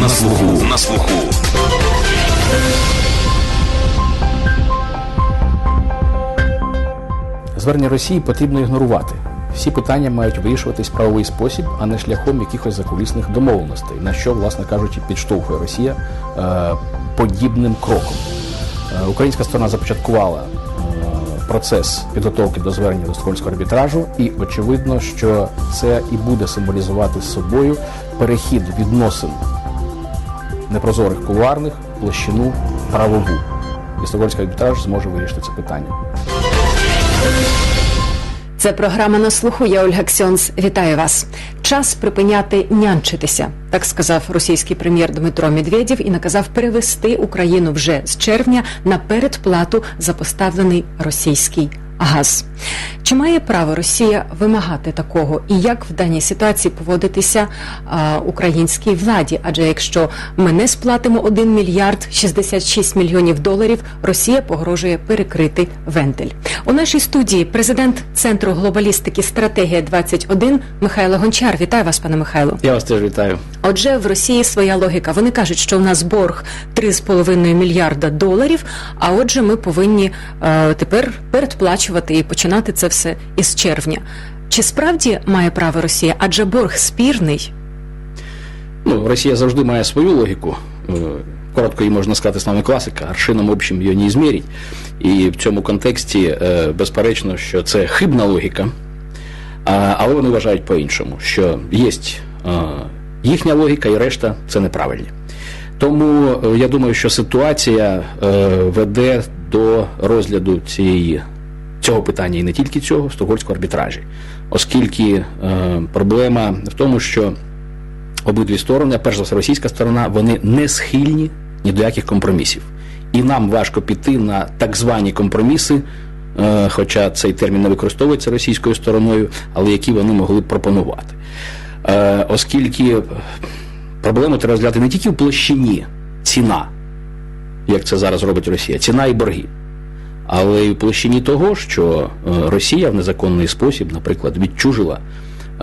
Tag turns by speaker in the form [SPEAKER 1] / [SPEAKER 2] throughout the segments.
[SPEAKER 1] На слуху. На слуху.
[SPEAKER 2] Звернення Росії потрібно ігнорувати. Всі питання мають вирішуватись правовий спосіб, а не шляхом якихось закулісних домовленостей, на що, власне кажучи, підштовхує Росія е, подібним кроком. Е, українська сторона започаткувала е, процес підготовки до звернення до Стокгольмського арбітражу, і очевидно, що це і буде символізувати з собою перехід відносин непрозорих кулуарних площину правову. І Стокгольмський арбітраж зможе вирішити це питання.
[SPEAKER 3] Це програма на слуху. Я Ольга Ксьонс. Вітаю вас. Час припиняти нянчитися, так сказав російський прем'єр Дмитро Медведєв і наказав перевести Україну вже з червня на передплату за поставлений російський газ. Чи має право Росія вимагати такого, і як в даній ситуації поводитися а, українській владі? Адже якщо ми не сплатимо 1 мільярд 66 мільйонів доларів, Росія погрожує перекрити вентиль. У нашій студії президент центру глобалістики стратегія 21 Михайло Гончар. Вітаю вас, пане Михайло.
[SPEAKER 2] Я вас теж вітаю.
[SPEAKER 3] Отже, в Росії своя логіка. Вони кажуть, що у нас борг 3,5 мільярда доларів. А отже, ми повинні е, тепер передплачувати і починати це все із червня. Чи справді має право Росія? Адже борг спірний.
[SPEAKER 2] Ну, Росія завжди має свою логіку. Е, Коротко її можна сказати словами класика, аршином общим її не змірить. І в цьому контексті, е, безперечно, що це хибна логіка, але вони вважають по-іншому, що є їхня логіка і решта це неправильні. Тому е, я думаю, що ситуація е, веде до розгляду цієї, цього питання і не тільки цього, в стокгольмському арбітражі, оскільки е, проблема в тому, що обидві сторони, перш за все російська сторона, вони не схильні ні до яких компромісів. І нам важко піти на так звані компроміси, е, хоча цей термін не використовується російською стороною, але які вони могли б пропонувати. Е, Оскільки проблему треба розглядати не тільки в площині ціна, як це зараз робить Росія, ціна і борги. Але й в площині того, що е, Росія в незаконний спосіб, наприклад, відчужила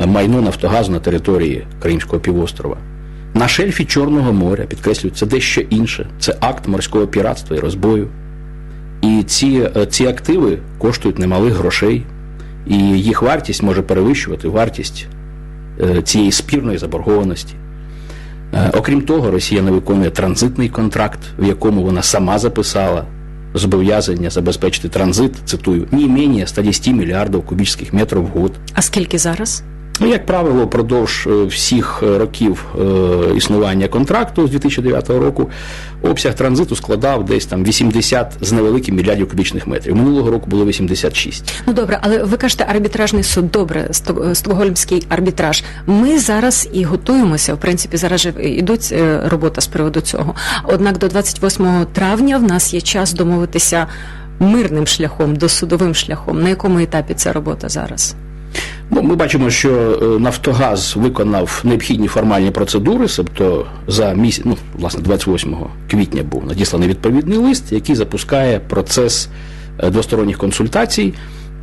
[SPEAKER 2] е, майно Нафтогазу на території Кримського півострова. На шельфі Чорного моря, підкреслюю, це дещо інше. Це акт морського піратства і розбою. І ці, е, ці активи коштують немалих грошей, і їх вартість може перевищувати вартість цієї спірної заборгованості. Окрім того, Росія не виконує транзитний контракт, в якому вона сама записала зобов'язання забезпечити транзит, цитую, не менее 110 мільярдів кубічних метрів в год.
[SPEAKER 3] А скільки зараз?
[SPEAKER 2] Ну, як правило, впродовж е, всіх е, років е, існування контракту з 2009 року обсяг транзиту складав десь там 80 з невеликим мільярдів кубічних метрів. Минулого року було 86.
[SPEAKER 3] Ну добре, але ви кажете, арбітражний суд, добре, Сто- Стокгольмський арбітраж. Ми зараз і готуємося. В принципі, зараз же ідуть е, робота з приводу цього. Однак до 28 травня в нас є час домовитися мирним шляхом, досудовим шляхом. На якому етапі ця робота зараз?
[SPEAKER 2] Ну, ми бачимо, що е, Нафтогаз виконав необхідні формальні процедури, тобто за місяць, ну, власне, 28 квітня був надісланий відповідний лист, який запускає процес е, двосторонніх консультацій.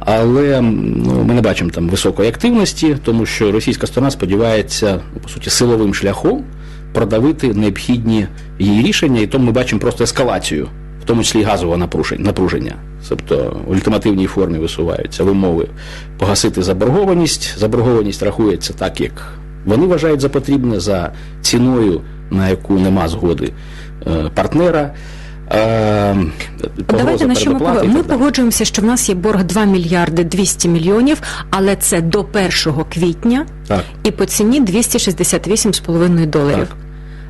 [SPEAKER 2] Але ну, ми не бачимо там високої активності, тому що російська сторона сподівається, ну, по суті, силовим шляхом продавити необхідні її рішення, і тому ми бачимо просто ескалацію, в тому числі і газового напруження. Тобто в ультимативній формі висуваються вимови погасити заборгованість. Заборгованість рахується так, як вони вважають за потрібне, за ціною, на яку нема згоди е, партнера. Е,
[SPEAKER 3] Давайте на що ми
[SPEAKER 2] передоплати.
[SPEAKER 3] Ми погоджуємося, що в нас є борг 2 мільярди 200 мільйонів, але це до 1 квітня
[SPEAKER 2] Так.
[SPEAKER 3] і по ціні 268,5 доларів.
[SPEAKER 2] Так.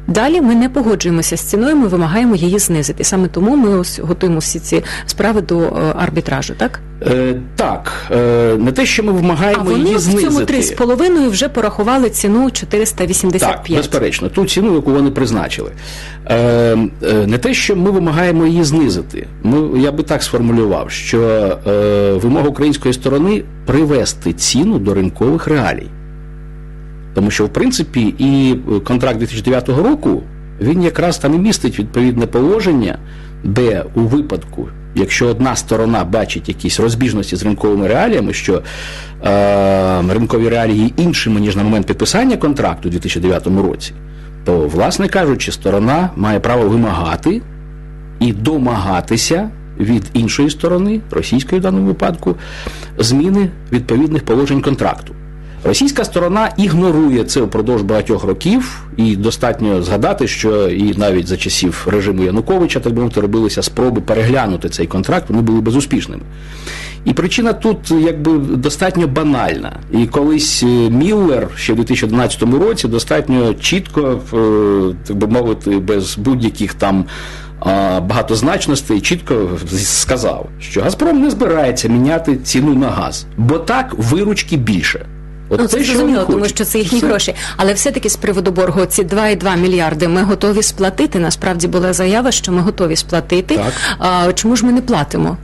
[SPEAKER 3] Далі ми не погоджуємося з ціною, ми вимагаємо її знизити. Саме тому ми ось готуємо всі ці справи до е, арбітражу, так?
[SPEAKER 2] Е, так, е, не те, що ми вимагаємо
[SPEAKER 3] А вони
[SPEAKER 2] її
[SPEAKER 3] в цьому 3,5 вже порахували ціну 485.
[SPEAKER 2] Так, безперечно, ту ціну, яку вони призначили. Е, е, не те, що ми вимагаємо її знизити. Ми, я би так сформулював, що е, вимога української сторони привести ціну до ринкових реалій. Тому що, в принципі, і контракт 2009 року він якраз там і містить відповідне положення, де у випадку, якщо одна сторона бачить якісь розбіжності з ринковими реаліями, що е, ринкові реалії іншими, ніж на момент підписання контракту у 2009 році, то, власне кажучи, сторона має право вимагати і домагатися від іншої сторони, російської в даному випадку, зміни відповідних положень контракту. Російська сторона ігнорує це впродовж багатьох років, і достатньо згадати, що і навіть за часів режиму Януковича, так би мовити, робилися спроби переглянути цей контракт, вони були безуспішними. І причина тут якби достатньо банальна. І колись е, Міллер ще в 2011 році достатньо чітко, е, так би мовити, без будь-яких там багатозначностей, чітко сказав, що Газпром не збирається міняти ціну на газ, бо так виручки більше. От
[SPEAKER 3] Ну, це зрозуміло, тому що це їхні
[SPEAKER 2] Все.
[SPEAKER 3] гроші. Але все-таки з приводу боргу ці 2,2 мільярди ми готові сплатити. Насправді була заява, що ми готові сплатити.
[SPEAKER 2] Так.
[SPEAKER 3] А чому ж ми не платимо?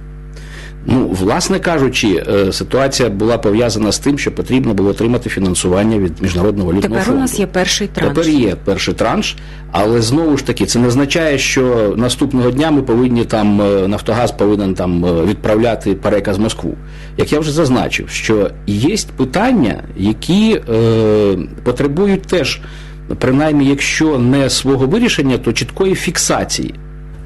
[SPEAKER 2] Ну, власне кажучи, е, ситуація була пов'язана з тим, що потрібно було отримати фінансування від міжнародного валютного
[SPEAKER 3] Тепер
[SPEAKER 2] фонду.
[SPEAKER 3] у нас є перший транш.
[SPEAKER 2] Тепер є перший транш, але знову ж таки це не означає, що наступного дня ми повинні там е, Нафтогаз повинен там е, відправляти переказ Москву. Як я вже зазначив, що є питання, які е, потребують теж, принаймні, якщо не свого вирішення, то чіткої фіксації.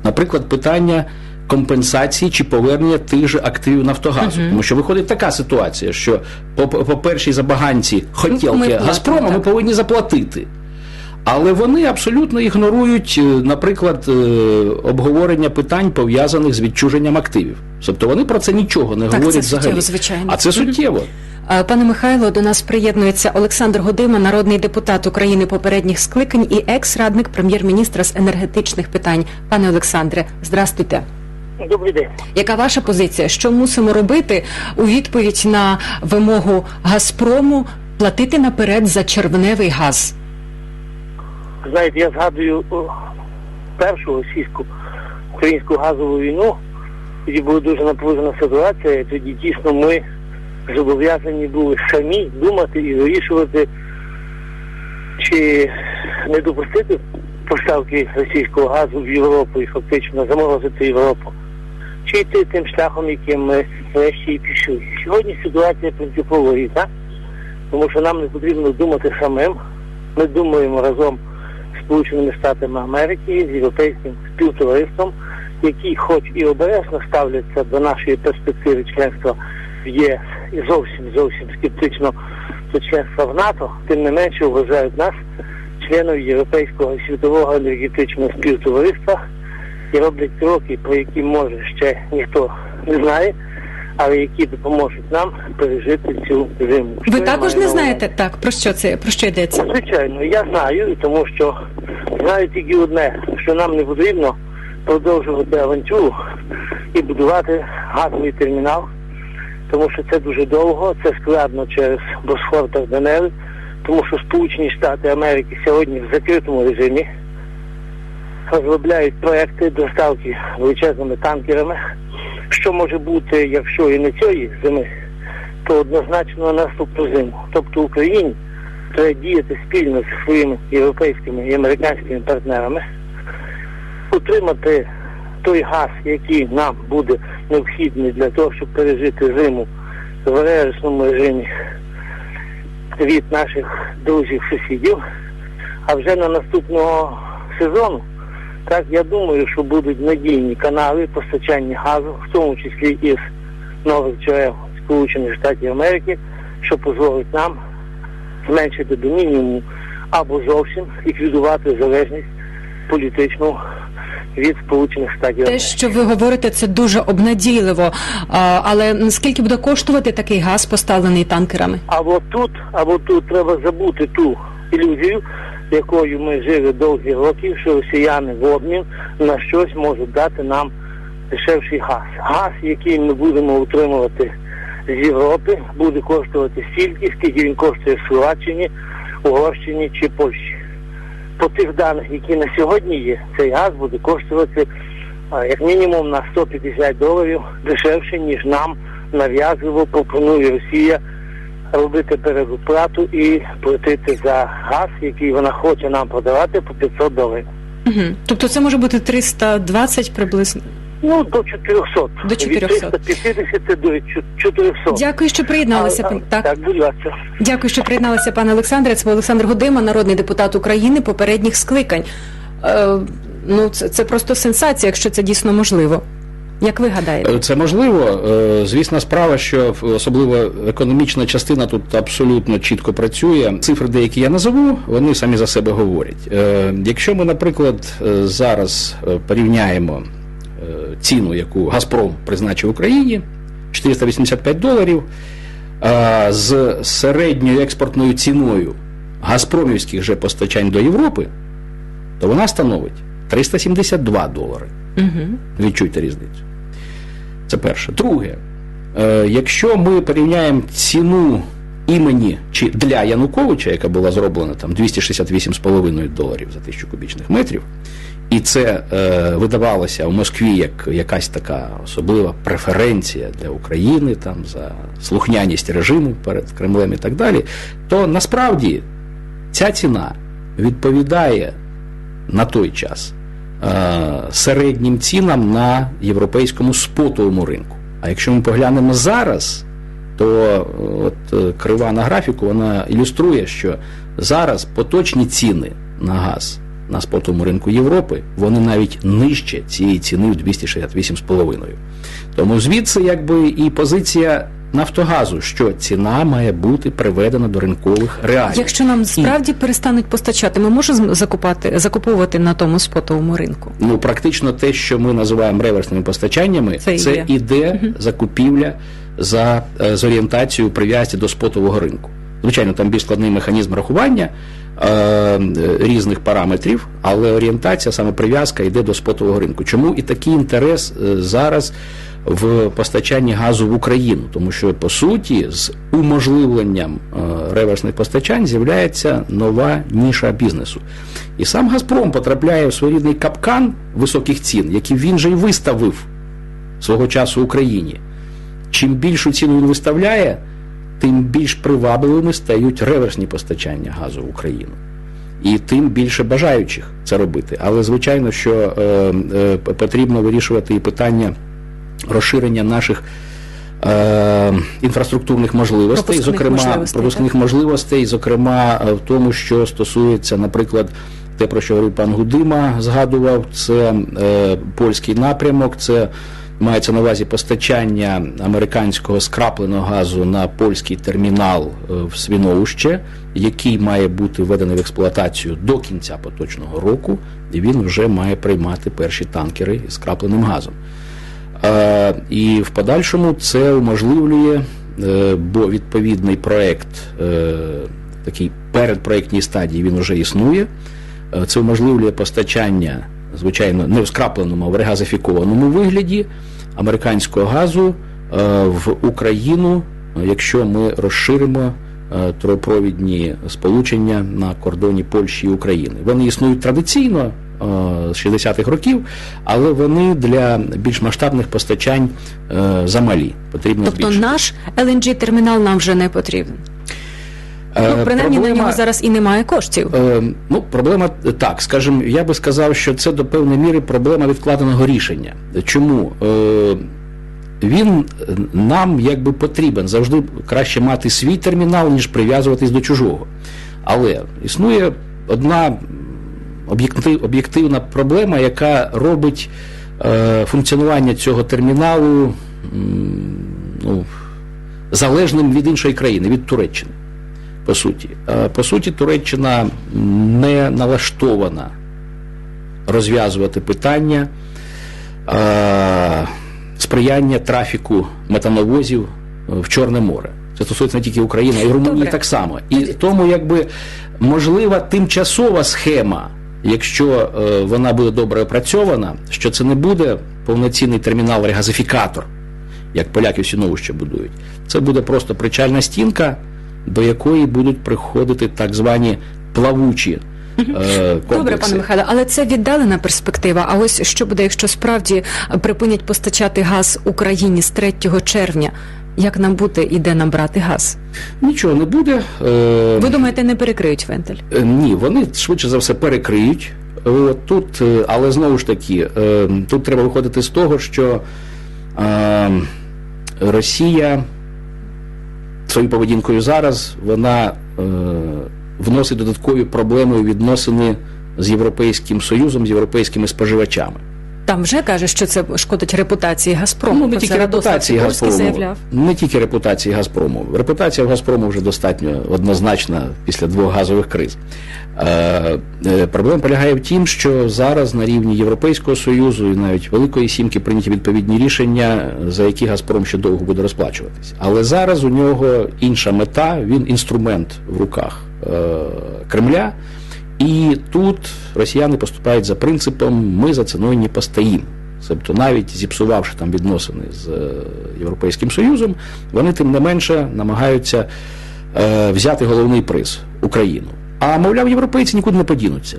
[SPEAKER 2] Наприклад, питання. Компенсації чи повернення тих же активів Нафтогазу, тому що виходить така ситуація, що по, по першій забаганці хотілки Газпрома ми повинні заплатити. Але вони абсолютно ігнорують, е, наприклад, е, обговорення питань пов'язаних з відчуженням активів. Тобто вони про це нічого не
[SPEAKER 3] Так,
[SPEAKER 2] говорять
[SPEAKER 3] це суттєво,
[SPEAKER 2] взагалі.
[SPEAKER 3] звичайно.
[SPEAKER 2] А це суттєво.
[SPEAKER 3] Пане Михайло, до нас приєднується Олександр Годима, народний депутат України попередніх скликань і екс-радник прем'єр-міністра з енергетичних питань. Пане Олександре, здрастуйте.
[SPEAKER 1] Добрий день.
[SPEAKER 3] Яка ваша позиція? Що мусимо робити у відповідь на вимогу Газпрому платити наперед за червневий газ?
[SPEAKER 1] Знаєте, я згадую першу російську українську газову війну. Тоді була дуже напружена ситуація. і Тоді дійсно ми зобов'язані були самі думати і вирішувати, чи не допустити поставки російського газу в Європу і фактично заморозити Європу, чи йти тим шляхом, яким ми врешті і пішли. Сьогодні ситуація принципово різна, тому що нам не потрібно думати самим. Ми думаємо разом з Сполученими Штатами Америки, з європейським співтовариством, які хоч і обережно ставляться до нашої перспективи членства в ЄС і зовсім зовсім скептично до членства в НАТО, тим не менше вважають нас членом Європейського світового енергетичного співтовариства і роблять кроки, про які може ще ніхто не знає, але які допоможуть нам пережити цю зиму.
[SPEAKER 3] Ви
[SPEAKER 1] я
[SPEAKER 3] також не знаєте так про що це про що йдеться?
[SPEAKER 1] Звичайно, я знаю, тому що знаю тільки одне, що нам не потрібно продовжувати авантюру і будувати газовий термінал, тому що це дуже довго, це складно через Босфор та Дарданели, тому що Сполучені Штати Америки сьогодні в закритому режимі розробляють проекти доставки величезними танкерами. Що може бути, якщо і не цієї зими, то однозначно наступну зиму. Тобто Україні треба діяти спільно зі своїми європейськими і американськими партнерами, отримати той газ, який нам буде необхідний для того, щоб пережити зиму в реальному режимі від наших друзів-сусідів. А вже на наступного сезону, так я думаю, що будуть надійні канали постачання газу, в тому числі із нових джерел Сполучених Штатів Америки, що дозволить нам зменшити до мінімуму або зовсім ліквідувати залежність політичну від Сполучених Штатів
[SPEAKER 3] Те, що ви говорите, це дуже обнадійливо. А, але скільки буде коштувати такий газ, поставлений танкерами?
[SPEAKER 1] Або тут, або тут треба забути ту ілюзію, якою ми жили довгі роки, що росіяни в обмін на щось можуть дати нам дешевший газ. Газ, який ми будемо утримувати з Європи, буде коштувати стільки, скільки він коштує в Словаччині, Угорщині чи Польщі. По тих даних, які на сьогодні є, цей газ буде коштувати як мінімум на 150 доларів дешевше, ніж нам нав'язливо пропонує Росія робити передоплату і платити за газ, який вона хоче нам продавати по 500 доларів.
[SPEAKER 3] Угу. Тобто це може бути 320 приблизно.
[SPEAKER 1] Ну, до 400.
[SPEAKER 3] До 400.
[SPEAKER 1] Від 350 до 400.
[SPEAKER 3] Дякую, що приєдналися.
[SPEAKER 1] А,
[SPEAKER 3] Так.
[SPEAKER 1] так, будь ласка.
[SPEAKER 3] Дякую, що приєдналися, пане Олександре. Це Олександр Годима, народний депутат України попередніх скликань. Е, ну, це, це просто сенсація, якщо це дійсно можливо. Як ви гадаєте?
[SPEAKER 2] Е, Це можливо. Е, Звісна справа, що особливо економічна частина тут абсолютно чітко працює. Цифри деякі я назову, вони самі за себе говорять. Е, Якщо ми, наприклад, зараз порівняємо ціну, яку Газпром призначив Україні 485 доларів, з середньою експортною ціною газпромівських же постачань до Європи, то вона становить 372 долари.
[SPEAKER 3] Угу.
[SPEAKER 2] Відчуйте різницю. Це перше. Друге, е, якщо ми порівняємо ціну імені чи для Януковича, яка була зроблена там 268,5 доларів за тисячу кубічних метрів, і це е, видавалося в Москві як якась така особлива преференція для України там за слухняність режиму перед Кремлем і так далі, то насправді ця ціна відповідає на той час е, середнім цінам на європейському спотовому ринку. А якщо ми поглянемо зараз, то е, от е, крива на графіку вона ілюструє, що зараз поточні ціни на газ на спотовому ринку Європи вони навіть нижче цієї ціни в 268,5. Тому звідси якби і позиція Нафтогазу, що ціна має бути приведена до ринкових реалій.
[SPEAKER 3] Якщо нам справді перестануть постачати, ми можемо закупати, закуповувати на тому спотовому ринку.
[SPEAKER 2] Ну, практично те, що ми називаємо реверсними постачаннями,
[SPEAKER 3] Це
[SPEAKER 2] це, іде закупівля за е, з орієнтацією прив'язці до спотового ринку. Звичайно, там більш складний механізм рахування е, е, різних параметрів, але орієнтація, саме прив'язка, йде до спотового ринку. Чому і такий інтерес е, зараз в постачанні газу в Україну? Тому що по суті, з уможливленням е, реверсних постачань з'являється нова ніша бізнесу. І сам Газпром потрапляє в своєрідний капкан високих цін, який він же й виставив свого часу Україні. Чим більшу ціну він виставляє, тим більш привабливими стають реверсні постачання газу в Україну. І тим більше бажаючих це робити. Але звичайно, що е, е, потрібно вирішувати і питання розширення наших е, інфраструктурних можливостей,
[SPEAKER 3] Пропускних
[SPEAKER 2] зокрема
[SPEAKER 3] можливостей,
[SPEAKER 2] пропускних можливостей, зокрема е, в тому, що стосується, наприклад, те, про що говорив пан Гудима, згадував, це е, польський напрямок, це мається на увазі постачання американського скрапленого газу на польський термінал е, в Свіновище, який має бути введений в експлуатацію до кінця поточного року, і він вже має приймати перші танкери з скрапленим газом. Е, І в подальшому це уможливлює, е, бо відповідний проект, е, такий передпроектній стадії, він вже існує. Це уможливлює постачання, звичайно, не в скрапленому, а в регазифікованому вигляді американського газу в Україну, якщо ми розширимо тропровідні сполучення на кордоні Польщі і України. Вони існують традиційно 60-х років, але вони для більш масштабних постачань е, замалі. Потрібно
[SPEAKER 3] Тобто
[SPEAKER 2] збільшити.
[SPEAKER 3] наш LNG термінал нам вже не потрібен.
[SPEAKER 2] Е,
[SPEAKER 3] Ну, принаймні на нього зараз і немає коштів.
[SPEAKER 2] Е, ну, проблема е, так, скажімо, я би сказав, що це до певної міри проблема відкладеного рішення. Чому? Е, він е, нам якби потрібен. Завжди краще мати свій термінал, ніж прив'язуватись до чужого. Але існує одна об'єктив, об'єктивна проблема, яка робить е, функціонування цього терміналу ну, залежним від іншої країни, від Туреччини по суті. Е, По суті, Туреччина не налаштована розв'язувати питання е, сприяння трафіку метановозів в Чорне море. Це стосується не тільки України, а й Румунії
[SPEAKER 3] Добре.
[SPEAKER 2] так само. І тому, якби можлива тимчасова схема, якщо е, вона буде добре опрацьована, що це не буде повноцінний термінал-регазифікатор, як поляки в Сіновище будують. Це буде просто причальна стінка, до якої будуть приходити так звані плавучі е, комплекси.
[SPEAKER 3] Добре, пане Михайло, але це віддалена перспектива. А ось що буде, якщо справді припинять постачати газ Україні з 3 червня? Як нам бути і де нам брати газ?
[SPEAKER 2] Нічого не буде. Е,
[SPEAKER 3] Ви думаєте, не перекриють вентиль?
[SPEAKER 2] Е, Ні, вони швидше за все перекриють. От, тут, е, але знову ж таки, е, тут треба виходити з того, що е, Росія своєю поведінкою зараз вона е, вносить додаткові проблеми у відносини з Європейським Союзом, з європейськими споживачами.
[SPEAKER 3] Там вже каже, що це шкодить репутації Газпрому.
[SPEAKER 2] Ну, не тільки репутації Газпрому,
[SPEAKER 3] заявляв.
[SPEAKER 2] не тільки репутації Газпрому. Репутація в Газпрому вже достатньо однозначна після двох газових криз. Е, е, проблема полягає в тім, що зараз на рівні Європейського Союзу і навіть Великої Сімки прийняті відповідні рішення, за які Газпром ще довго буде розплачуватись. Але зараз у нього інша мета, він інструмент в руках е, Кремля. І тут росіяни поступають за принципом ми за ціною не постоїм. Тобто, навіть зіпсувавши там відносини з е, Європейським Союзом, вони тим не менше намагаються е, взяти головний приз Україну. А мовляв, європейці нікуди не подінуться.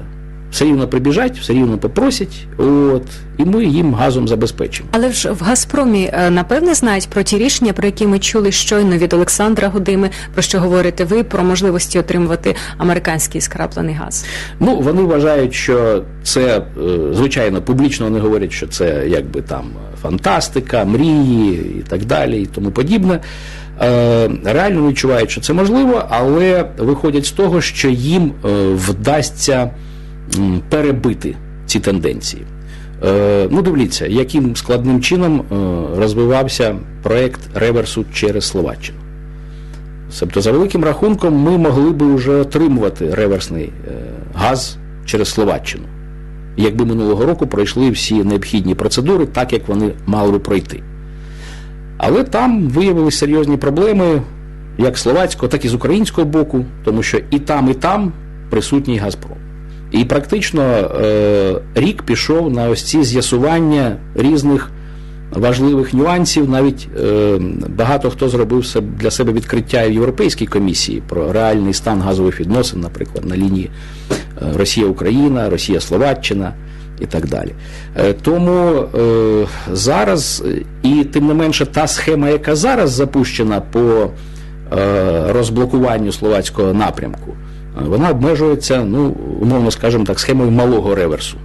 [SPEAKER 2] Все рівно прибіжать, все рівно попросять, от, і ми їм газом забезпечимо.
[SPEAKER 3] Але ж в Газпромі е, напевне знають про ті рішення, про які ми чули щойно від Олександра Гудими, про що говорите ви, про можливості отримувати американський скраплений газ.
[SPEAKER 2] Ну, вони вважають, що це, е, звичайно, публічно вони говорять, що це якби там фантастика, мрії і так далі, і тому подібне. Е, Реально відчувають, що це можливо, але виходять з того, що їм вдасться перебити ці тенденції. Е, Ну, дивіться, яким складним чином е, розвивався проект реверсу через Словаччину. Тобто, за великим рахунком, ми могли би вже отримувати реверсний е, газ через Словаччину, якби минулого року пройшли всі необхідні процедури, так як вони мали би пройти. Але там виявилися серйозні проблеми як словацького, так і з українського боку, тому що і там, і там присутній Газпром. І практично е, рік пішов на ось ці з'ясування різних важливих нюансів. Навіть е, багато хто зробив для себе відкриття в Європейській комісії про реальний стан газових відносин, наприклад, на лінії е, Росія-Україна, Росія-Словаччина і так далі. Тому зараз, і тим не менше, та схема, яка зараз запущена по розблокуванню словацького напрямку, вона обмежується, ну, умовно скажемо так, схемою малого реверсу.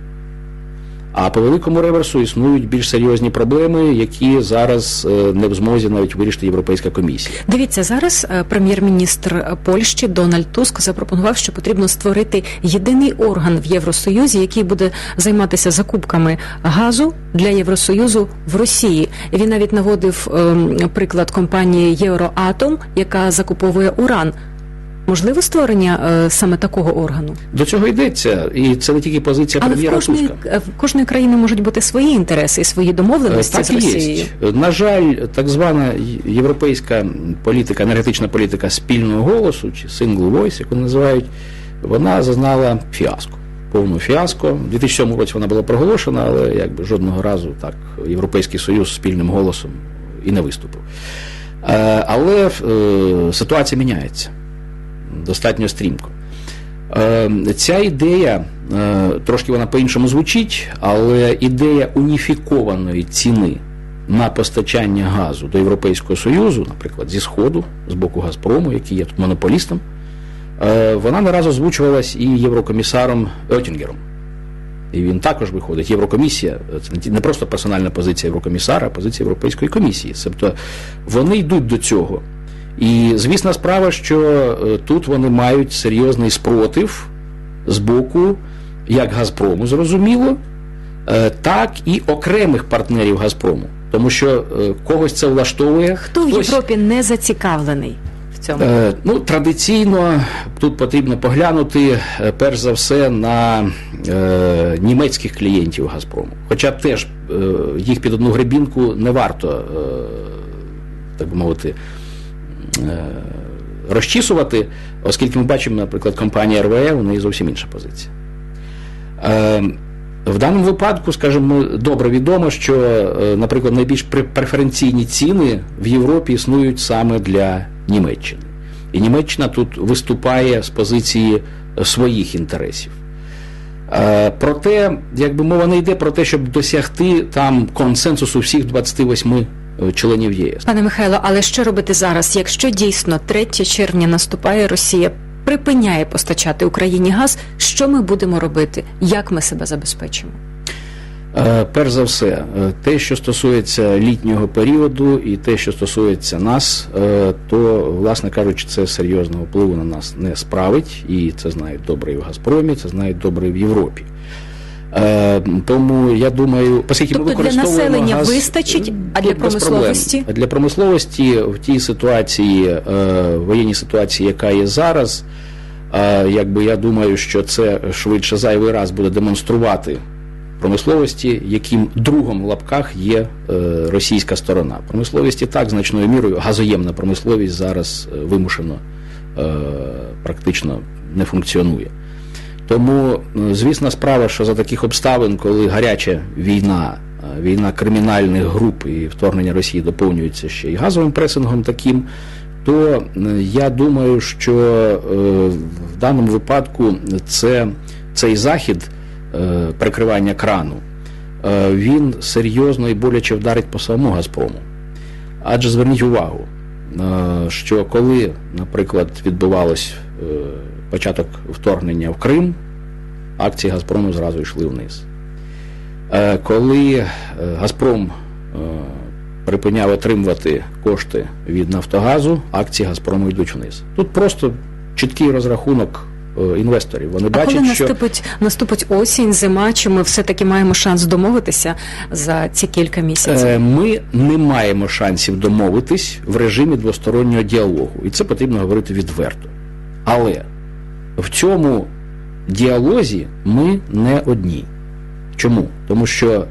[SPEAKER 2] А по великому реверсу існують більш серйозні проблеми, які зараз е, не в змозі навіть вирішити Європейська комісія.
[SPEAKER 3] Дивіться, зараз е, прем'єр-міністр Польщі Дональд Туск запропонував, що потрібно створити єдиний орган в Євросоюзі, який буде займатися закупками газу для Євросоюзу в Росії. Він навіть наводив ем, приклад компанії Євроатом, яка закуповує уран. Можливо створення е, саме такого органу,
[SPEAKER 2] До цього йдеться, і це не тільки позиція
[SPEAKER 3] але в
[SPEAKER 2] прем'єра
[SPEAKER 3] кожної,
[SPEAKER 2] Туска.
[SPEAKER 3] в кожної країни можуть бути свої інтереси і свої домовленості
[SPEAKER 2] Так
[SPEAKER 3] з
[SPEAKER 2] і
[SPEAKER 3] Росією.
[SPEAKER 2] є. На жаль, так звана європейська політика, енергетична політика спільного голосу чи single voice, яку називають, вона зазнала фіаско. Повну фіаско. У 2007 році вона була проголошена, але якби жодного разу так Європейський Союз спільним голосом і не виступив. Е, Але е, ситуація міняється достатньо стрімко. Е, Ця ідея, е, трошки вона по-іншому звучить, але ідея уніфікованої ціни на постачання газу до Європейського Союзу, наприклад, зі Сходу, з боку Газпрому, який є тут монополістом, е, вона не раз озвучувалась і єврокомісаром Оттінгером. І він також виходить. Єврокомісія це не просто персональна позиція Єврокомісара, а позиція Європейської комісії. Тобто вони йдуть до цього. І звісна справа, що е, тут вони мають серйозний спротив з боку як Газпрому, зрозуміло, е, так і окремих партнерів Газпрому. Тому що е, когось це влаштовує.
[SPEAKER 3] Хто в Європі не зацікавлений в цьому?
[SPEAKER 2] Е, Ну, традиційно тут потрібно поглянути перш за все на е, німецьких клієнтів Газпрому. Хоча теж е, їх під одну гребінку не варто, е, так би мовити, розчісувати, оскільки ми бачимо, наприклад, компанія РВЕ, у неї зовсім інша позиція. Е, в даному випадку, скажімо, добре відомо, що, е, наприклад, найбільш преференційні ціни в Європі існують саме для Німеччини. І Німеччина тут виступає з позиції е, своїх інтересів. Е, Проте, якби мова не йде про те, щоб досягти там консенсусу всіх 28 е, членів ЄС.
[SPEAKER 3] Пане Михайло, але що робити зараз, якщо дійсно 3 червня наступає Росія припиняє постачати Україні газ, що ми будемо робити? Як ми себе забезпечимо?
[SPEAKER 2] Е, Перш за все, е, те, що стосується літнього періоду, і те, що стосується нас, е, то, власне кажучи, це серйозного впливу на нас не справить, і це знають добре і в Газпромі, це знають добре і в Європі. Е, Тому я думаю, оскільки ми
[SPEAKER 3] Тобто для населення
[SPEAKER 2] газ,
[SPEAKER 3] вистачить, а для промисловості?
[SPEAKER 2] проблем. Для промисловості в тій ситуації, е, воєнній ситуації, яка є зараз, е, якби я думаю, що це швидше зайвий раз буде демонструвати промисловості, яким другом в лапках є е, російська сторона. Промисловість і так значною мірою газоємна промисловість зараз вимушено е, практично не функціонує. Тому, е, звісна справа, що за таких обставин, коли гаряча війна, е, війна кримінальних груп і вторгнення Росії доповнюється ще й газовим пресингом таким, то е, я думаю, що в даному випадку це, цей захід прикривання крану, він серйозно і боляче вдарить по самому Газпрому. Адже зверніть увагу, що коли, наприклад, відбувалось початок вторгнення в Крим, акції Газпрому зразу йшли вниз. Е, Коли е, Газпром е, припиняв отримувати кошти від Нафтогазу, акції Газпрому йдуть вниз. Тут просто чіткий розрахунок інвесторів. Вони
[SPEAKER 3] А
[SPEAKER 2] бачать,
[SPEAKER 3] коли
[SPEAKER 2] що
[SPEAKER 3] наступить наступить осінь, зима, чи ми все таки маємо шанс домовитися за ці кілька місяців?
[SPEAKER 2] Ми не маємо шансів домовитись в режимі двостороннього діалогу, і це потрібно говорити відверто. Але в цьому діалозі ми не одні. Чому? Тому що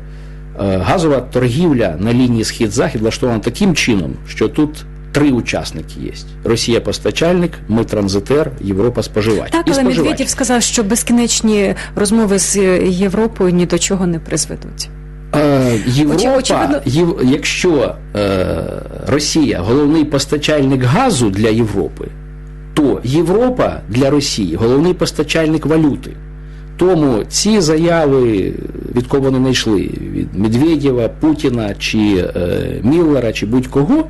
[SPEAKER 2] е, газова торгівля на лінії схід-захід влаштована таким чином, що тут три учасники є: Росія постачальник, ми транзитер, Європа споживач.
[SPEAKER 3] Так, але. Медведєв сказав, що безкінечні розмови з Європою ні до чого не призведуть.
[SPEAKER 2] Е, Європа,
[SPEAKER 3] очевидно-
[SPEAKER 2] Єв... якщо е, Росія головний постачальник газу для Європи, то Європа для Росії головний постачальник валюти. Тому ці заяви, від кого вони не йшли, від Медведєва, Путіна чи е, Міллера, чи будь-кого,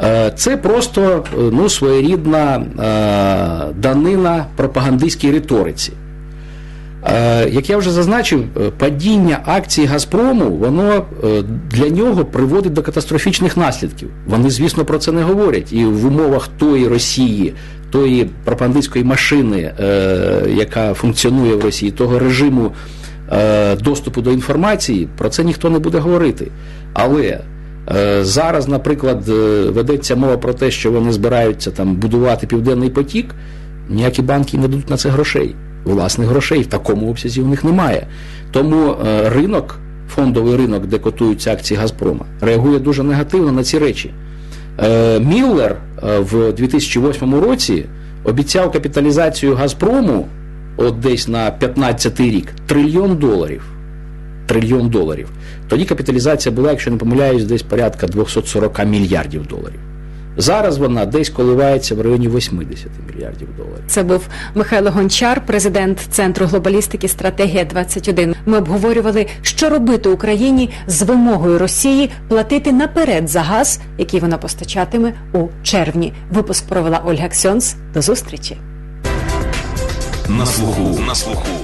[SPEAKER 2] е, це просто е, ну, своєрідна е, данина пропагандистській риториці. Е, Як я вже зазначив, е, падіння акцій Газпрому воно е, для нього приводить до катастрофічних наслідків. Вони, звісно, про це не говорять. І в умовах тої Росії, тої пропагандистської машини, яка функціонує в Росії, того режиму доступу до інформації, про це ніхто не буде говорити. Але зараз, наприклад, ведеться мова про те, що вони збираються там будувати південний потік. Ніякі банки не дадуть на це грошей. Власних грошей в такому обсязі в них немає. Тому е, ринок, фондовий ринок, де котуються акції Газпрома, реагує дуже негативно на ці речі. Е, Міллер е, в 2008 році обіцяв капіталізацію Газпрому от десь на 15 рік трильйон доларів. Трильйон доларів. Тоді капіталізація була, якщо не помиляюсь, десь порядка 240 мільярдів доларів. Зараз вона десь коливається в районі 80 мільярдів доларів.
[SPEAKER 3] Це був Михайло Гончар, президент Центру глобалістики Стратегія 21 Ми обговорювали, що робити Україні з вимогою Росії платити наперед за газ, який вона постачатиме у червні. Випуск провела Ольга Ксьонс. До зустрічі.
[SPEAKER 4] На слуху. На слуху.